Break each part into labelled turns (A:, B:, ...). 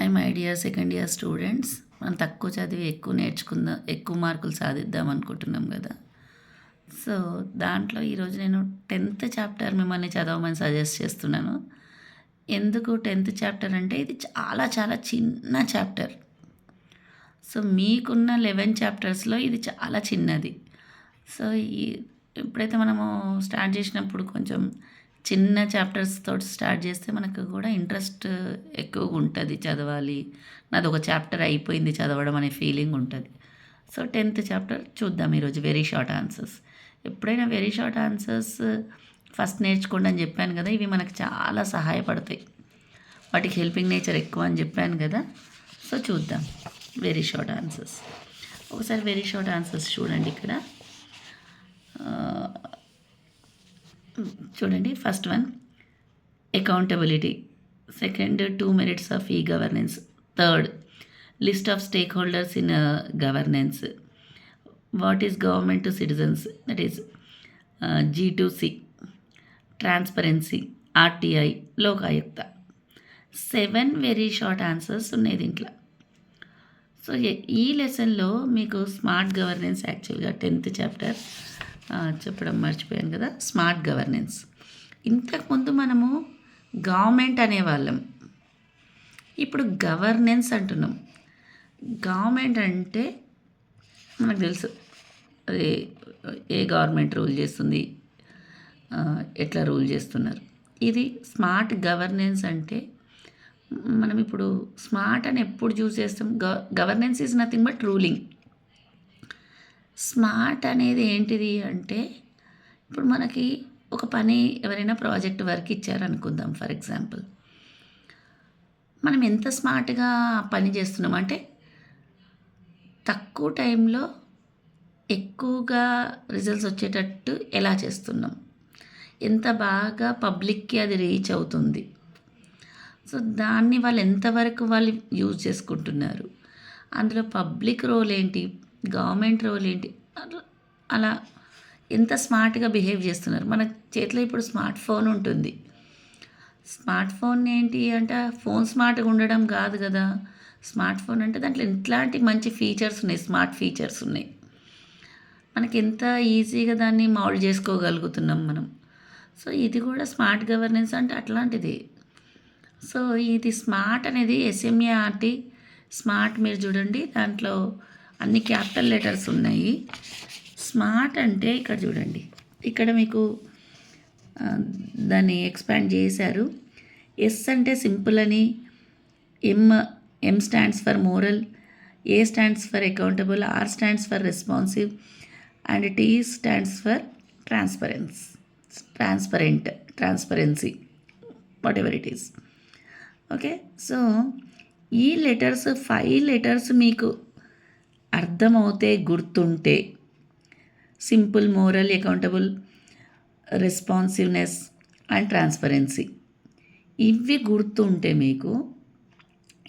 A: Hi my dear second year students మనం తక్కువ చదివి ఎక్కువ నేర్చుకుందాం ఎక్కువ మార్కులు సాధిద్దాం అనుకుంటున్నాం కదా. సో దాంట్లో ఈరోజు నేను టెన్త్ చాప్టర్ మిమ్మల్ని చదవమని సజెస్ట్ చేస్తున్నాను. ఎందుకు టెన్త్ చాప్టర్ అంటే ఇది చాలా చాలా చిన్న చాప్టర్ సో మీకున్న లెవెన్ చాప్టర్స్లో ఇది చాలా చిన్నది. సో ఈ ఎప్పుడైతే మనము స్టార్ట్ చేసినప్పుడు కొంచెం చిన్న చాప్టర్స్ తోటి స్టార్ట్ చేస్తే మనకు కూడా ఇంట్రెస్ట్ ఎక్కువగా ఉంటుంది చదవాలి. నాది ఒక చాప్టర్ అయిపోయింది చదవడం అనే ఫీలింగ్ ఉంటుంది. సో టెన్త్ చాప్టర్ చూద్దాం ఈరోజు వెరీ షార్ట్ ఆన్సర్స్ ఎప్పుడైనా వెరీ షార్ట్ ఆన్సర్స్ ఫస్ట్ నేర్చుకోండి అని చెప్పాను కదా ఇవి మనకు చాలా సహాయపడతాయి. వాటికి హెల్పింగ్ నేచర్ ఎక్కువ అని చెప్పాను కదా సో చూద్దాం. వెరీ షార్ట్ ఆన్సర్స్ ఒకసారి వెరీ షార్ట్ ఆన్సర్స్ చూడండి ఇక్కడ. చూడండి first one accountability second two merits of e governance third list of stakeholders in governance what is government to citizens that is G to C transparency RTI Lokayukta seven very short answers ఉన్నాయి దీంట్లో. So ఈ లెసన్లో మీకు smart governance యాక్చువల్గా tenth chapter చెప్పడం మర్చిపోయాను కదా. Smart governance ఇంతకుముందు మనము గవర్నమెంట్ అనేవాళ్ళం. ఇప్పుడు గవర్నెన్స్ అంటున్నాం. గవర్నమెంట్ అంటే మనకు తెలుసు. అది ఏ గవర్నమెంట్ రూల్ చేస్తుంది? ఎట్లా రూల్ చేస్తున్నారు? ఇది స్మార్ట్ గవర్నెన్స్ అంటే మనం ఇప్పుడు స్మార్ట్ అని ఎప్పుడు చూస్ చేస్తాం? Governance is nothing but ruling smart అనేది ఏంటిది అంటే ఇప్పుడు మనకి ఒక పని ఎవరైనా ప్రాజెక్ట్ వర్క్ ఇచ్చారనుకుందాం ఫర్ ఎగ్జాంపుల్. మనం ఎంత స్మార్ట్గా పని చేస్తున్నాం అంటే తక్కువ టైంలో ఎక్కువగా రిజల్ట్స్ వచ్చేటట్టు ఎలా చేస్తున్నాం? ఎంత బాగా పబ్లిక్కి అది రీచ్ అవుతుంది? సో దాన్ని వాళ్ళు ఎంతవరకు వాళ్ళు యూజ్ చేసుకుంటున్నారు? అందులో పబ్లిక్ రోల్ ఏంటి గవర్నమెంట్ రోల్ ఏంటి? అలా ఎంత స్మార్ట్గా బిహేవ్ చేస్తున్నారు? మన చేతిలో ఇప్పుడు స్మార్ట్ ఫోన్ ఉంటుంది. స్మార్ట్ ఫోన్ ఏంటి అంటే ఫోన్ స్మార్ట్గా ఉండడం కాదు కదా. స్మార్ట్ ఫోన్ అంటే దాంట్లో ఇట్లాంటి మంచి ఫీచర్స్ ఉన్నాయి స్మార్ట్ ఫీచర్స్ ఉన్నాయి. మనకి ఎంత ఈజీగా దాన్ని మౌల్డ్ చేసుకోగలుగుతున్నాం మనం. సో ఇది కూడా స్మార్ట్ గవర్నెన్స్ అంటే అట్లాంటిది. సో ఇది స్మార్ట్ అనేది ఎస్ఎంఏఆర్టీ స్మార్ట్ మీరు చూడండి దాంట్లో అన్ని క్యాపిటల్ లెటర్స్ ఉన్నాయి. స్మార్ట్ అంటే ఇక్కడ చూడండి. ఇక్కడ మీకు దాన్ని ఎక్స్పాండ్ చేశారు. ఎస్ అంటే సింపుల్ అని M M stands for moral A stands for accountable R stands for responsive and T stands for transparence transparent transparency whatever it is okay so ఈ లెటర్స్ ఫైవ్ లెటర్స్ మీకు అర్థమవుతే గుర్తుంటే. Simple moral accountable responsiveness and transparency. ఇవి గుర్తుంటే మీకు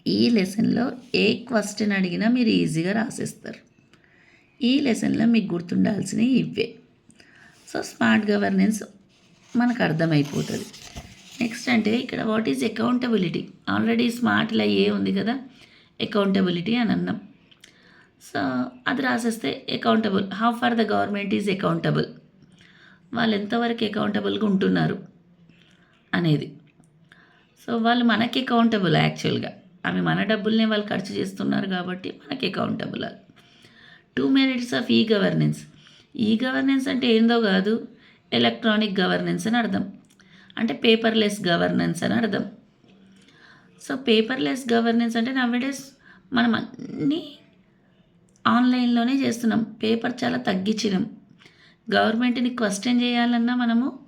A: ఈ లెసన్లో ఏ question అడిగినా మీరు ఈజీగా రాసేస్తారు. ఈ లెసన్లో మీకు గుర్తుండాల్సినవి ఇవే. సో స్మార్ట్ గవర్నెన్స్ మనకు అర్థమైపోతుంది. నెక్స్ట్ అంటే ఇక్కడ వాట్ ఈజ్ అకౌంటబిలిటీ? ఆల్రెడీ స్మార్ట్లో ఏ ఉంది కదా? అకౌంటబిలిటీ అని అన్నాం. సో అది రాసేస్తే accountable how far the government is accountable వాళ్ళు ఎంతవరకు అకౌంటబుల్గా ఉంటున్నారు అనేది. సో వాళ్ళు మనకి అకౌంటబుల్ యాక్చువల్గా అవి మన డబ్బుల్నే వాళ్ళు ఖర్చు చేస్తున్నారు కాబట్టి మనకి accountable two merits of e governance e governance అంటే ఏందో కాదు ఎలక్ట్రానిక్ గవర్నెన్స్ అని అర్థం. అంటే పేపర్లెస్ గవర్నెన్స్ అని అర్థం. సో పేపర్లెస్ గవర్నెన్స్ అంటే నవ్వేడేస్ మనం అన్నీ ఆన్లైన్లోనే చేస్తున్నాం. పేపర్ చాలా తగ్గించినాం. గవర్నమెంట్ని క్వశ్చన్ చేయాలన్నా మనము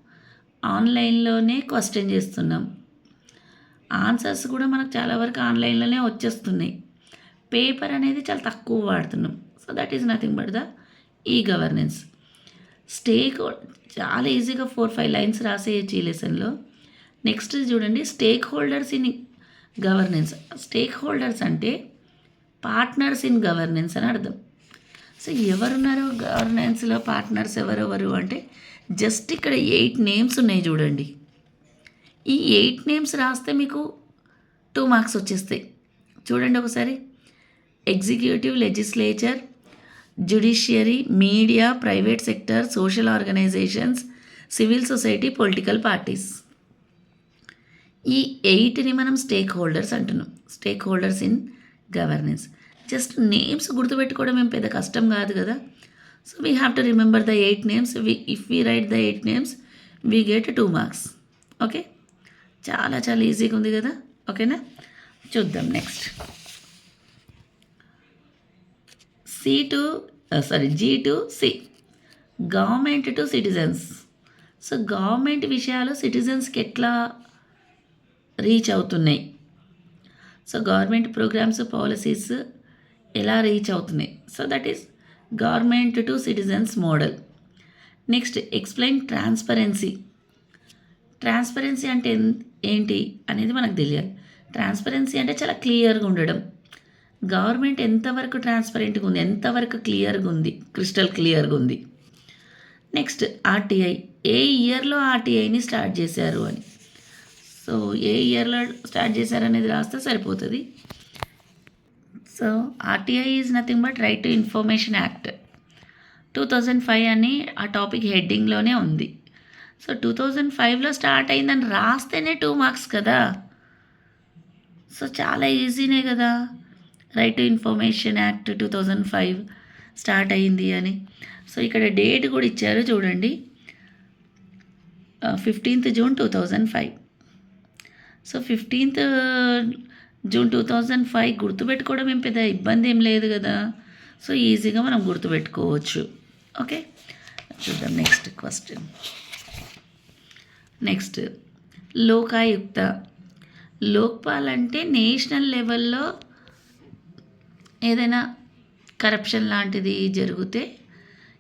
A: ఆన్లైన్లోనే క్వశ్చన్ చేస్తున్నాం. ఆన్సర్స్ కూడా మనకు చాలా వరకు ఆన్లైన్లోనే వచ్చేస్తున్నాయి. పేపర్ అనేది చాలా తక్కువ వాడుతున్నాం. So that is nothing but the e governance stake చాలా ఈజీగా ఫోర్ ఫైవ్ లైన్స్ రాసేయచ్చు ఈ లెసన్లో. నెక్స్ట్ చూడండి stakeholders in governance stakeholders అంటే పార్ట్నర్స్ ఇన్ గవర్నెన్స్ అని అర్థం. సో ఎవరున్నారు గవర్నెన్స్లో పార్ట్నర్స్ ఎవరెవరు అంటే జస్ట్ ఇక్కడ ఎయిట్ నేమ్స్ ఉన్నాయి చూడండి. ఈ ఎయిట్ నేమ్స్ రాస్తే మీకు టూ మార్క్స్ వచ్చేస్తాయి. చూడండి ఒకసారి. Executive legislature judiciary media private sector social organisations civil society political parties. ఈ ఎయిట్ని మనం స్టేక్ హోల్డర్స్ అంటున్నాం. Stakeholders in governance just names గుర్తుపెట్టుకోవడం ఏం పెద్ద కష్టం కాదు కదా. So we have to remember the eight names we if we write the eight names we get two marks okay చాలా చాలా ఈజీగా ఉంది కదా. ఓకేనా చూద్దాం next C to sorry G to C government to citizens so government విషయాలు సిటిజన్స్కి ఎట్లా రీచ్ అవుతున్నాయి? సో గవర్నమెంట్ ప్రోగ్రామ్స్ పాలసీస్ ఎలా రీచ్ అవుతున్నాయి? So that is government to citizens model. Next explain transparency. Transparency అంటే ఏంటి అనేది మనకు తెలియాలి. ట్రాన్స్పరెన్సీ అంటే చాలా క్లియర్గా ఉండడం. గవర్నమెంట్ ఎంతవరకు ట్రాన్స్పరెంట్గా ఉంది? ఎంతవరకు క్లియర్గా ఉంది? క్రిస్టల్ క్లియర్గా ఉంది. Next RTI. ఏ ఇయర్లో ఆర్టీఐని స్టార్ట్ చేశారు అని? సో ఏ ఇయర్లో స్టార్ట్ చేశారు అనేది రాస్తే సరిపోతుంది. So RTI is nothing but right to information act. Two thousand five అని ఆ టాపిక్ హెడ్డింగ్లోనే ఉంది. సో టూ థౌజండ్ ఫైవ్లో స్టార్ట్ అయిందని రాస్తేనే టూ మార్క్స్ కదా. సో చాలా ఈజీనే కదా. Right to information act two thousand five start అయింది అని. సో ఇక్కడ డేట్ కూడా ఇచ్చారు చూడండి. Fifteenth June two thousand five. So fifteenth June two thousand five గుర్తుపెట్టుకోవడం ఏం పెద్ద ఇబ్బంది ఏం లేదు కదా. సో ఈజీగా మనం గుర్తుపెట్టుకోవచ్చు. ఓకే? చూద్దాం next question. Next Lokayukta. Lokpal అంటే నేషనల్ లెవెల్లో ఏదైనా కరప్షన్ లాంటిది జరిగితే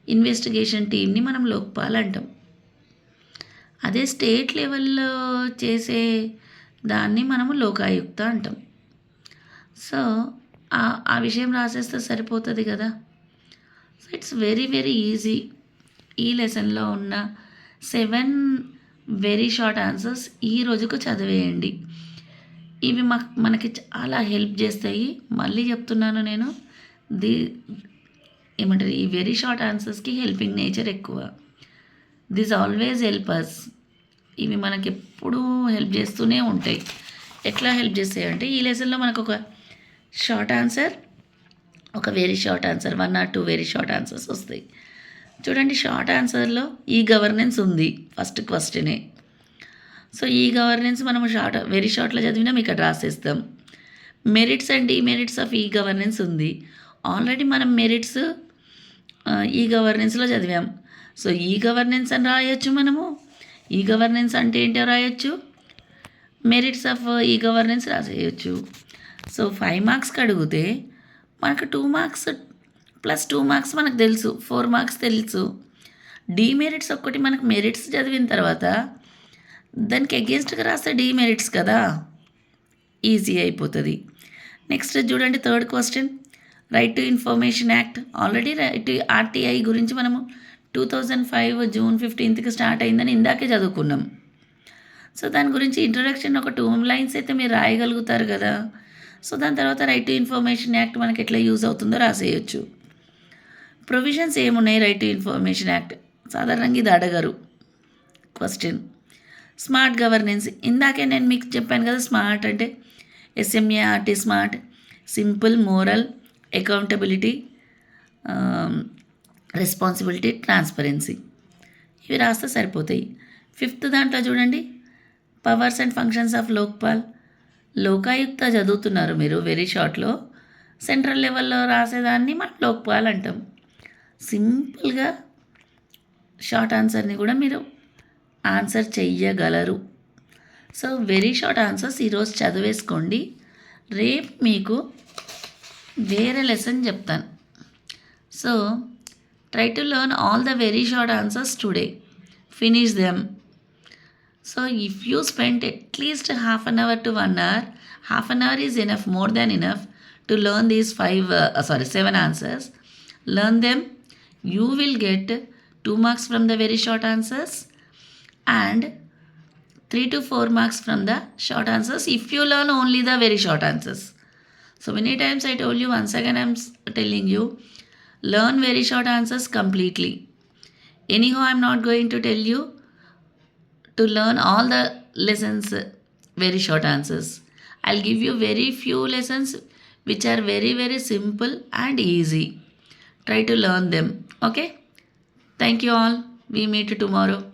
A: ఇన్వెస్టిగేషన్ టీమ్ని మనం లోక్పాల్ అంటాం. అదే స్టేట్ లెవెల్లో చేసే దాన్ని మనము లోకాయుక్త అంటాం. సో ఆ- ఆ విషయం రాసేస్తే సరిపోతుంది కదా? So it's very very easy ఈ లెసన్లో ఉన్న సెవెన్ వెరీ షార్ట్ ఆన్సర్స్ ఈ రోజుకు చదివేయండి. ఇవి మాకు మనకి చాలా హెల్ప్ చేస్తాయి. మళ్ళీ చెప్తున్నాను నేను. ది ఏమంటారు? ఈ వెరీ షార్ట్ ఆన్సర్స్కి హెల్పింగ్ నేచర్ ఎక్కువ. దిస్ ఆల్వేస్ హెల్ప్ అస్ ఇవి మనకి ఎప్పుడూ హెల్ప్ చేస్తూనే ఉంటాయి. ఎట్లా హెల్ప్ చేస్తాయి అంటే ఈ లెసన్లో మనకు ఒక షార్ట్ ఆన్సర్ ఒక very short answer one or two very short answers వస్తాయి. చూడండి షార్ట్ ఆన్సర్లో ఈ గవర్నెన్స్ ఉంది ఫస్ట్ క్వశ్చనే. సో ఈ గవర్నెన్స్ మనం షార్ట్ వెరీ షార్ట్లో చదివినాం ఇక్కడ రాసేస్తాం. Merits and demerits of e governance ఉంది. ఆల్రెడీ మనం మెరిట్స్ ఈ గవర్నెన్స్లో చదివాం. సో ఈ గవర్నెన్స్ అని రాయొచ్చు మనము ఈ గవర్నెన్స్ అంటే ఏంటో రాయొచ్చు? Merits of uh, e governance రాసేయచ్చు. సో ఫైవ్ మార్క్స్కి అడిగితే మనకు two marks plus two marks మనకు తెలుసు ఫోర్ మార్క్స్ తెలుసు. డిమెరిట్స్ ఒక్కటి మనకు మెరిట్స్ చదివిన తర్వాత దానికి అగేన్స్ట్గా రాస్తే డీమెరిట్స్ కదా? ఈజీ అయిపోతుంది. నెక్స్ట్ చూడండి third question right to information act already right to RTI గురించి మనము టూ థౌజండ్ ఫైవ్ జూన్ ఫిఫ్టీన్త్కి స్టార్ట్ అయిందని ఇందాకే చదువుకున్నాం. సో దాని గురించి ఇంట్రడక్షన్ ఒక టూ లైన్స్ అయితే మీరు రాయగలుగుతారు కదా. సో దాని తర్వాత రైట్ టు ఇన్ఫర్మేషన్ యాక్ట్ మనకి ఎట్లా యూజ్ అవుతుందో రాసేయచ్చు. ప్రొవిజన్స్ ఏమున్నాయి రైట్ టు ఇన్ఫర్మేషన్ యాక్ట్ సాధారణంగా ఇది అడగరు. క్వశ్చన్ స్మార్ట్ గవర్నెన్స్ ఇందాకే నేను మీకు చెప్పాను కదా స్మార్ట్ అంటే S M A R T smart simple moral accountability responsibility transparency. ఇవి రాస్తే సరిపోతాయి. ఫిఫ్త్ దాంట్లో చూడండి. Powers and functions of Lokpal. Lokayukta చదువుతున్నారు మీరు వెరీ షార్ట్లో. సెంట్రల్ లెవెల్లో రాసేదాన్ని మనం లోక్పాల్ అంటాం. సింపుల్గా షార్ట్ ఆన్సర్ని కూడా మీరు ఆన్సర్ చెయ్యగలరు. సో వెరీ షార్ట్ ఆన్సర్స్ ఈరోజు చదివేసుకోండి. రేపు మీకు వేరే లెసన్ చెప్తాను. So Try to learn all the very short answers today. Finish them. So if you spend at least half an hour to one hour, half an hour is enough, more than enough to learn these five, uh, uh, sorry, seven answers. Learn them. You will get two marks from the very short answers and three to four marks from the short answers if you learn only the very short answers. So many times I told you, once again I'm telling you, learn very short answers completely. Anyhow, I'm not going to tell you to learn all the lessons very short answers. I'll give you very few lessons which are very very simple and easy. Try to learn them. Okay? Thank you all. We meet tomorrow.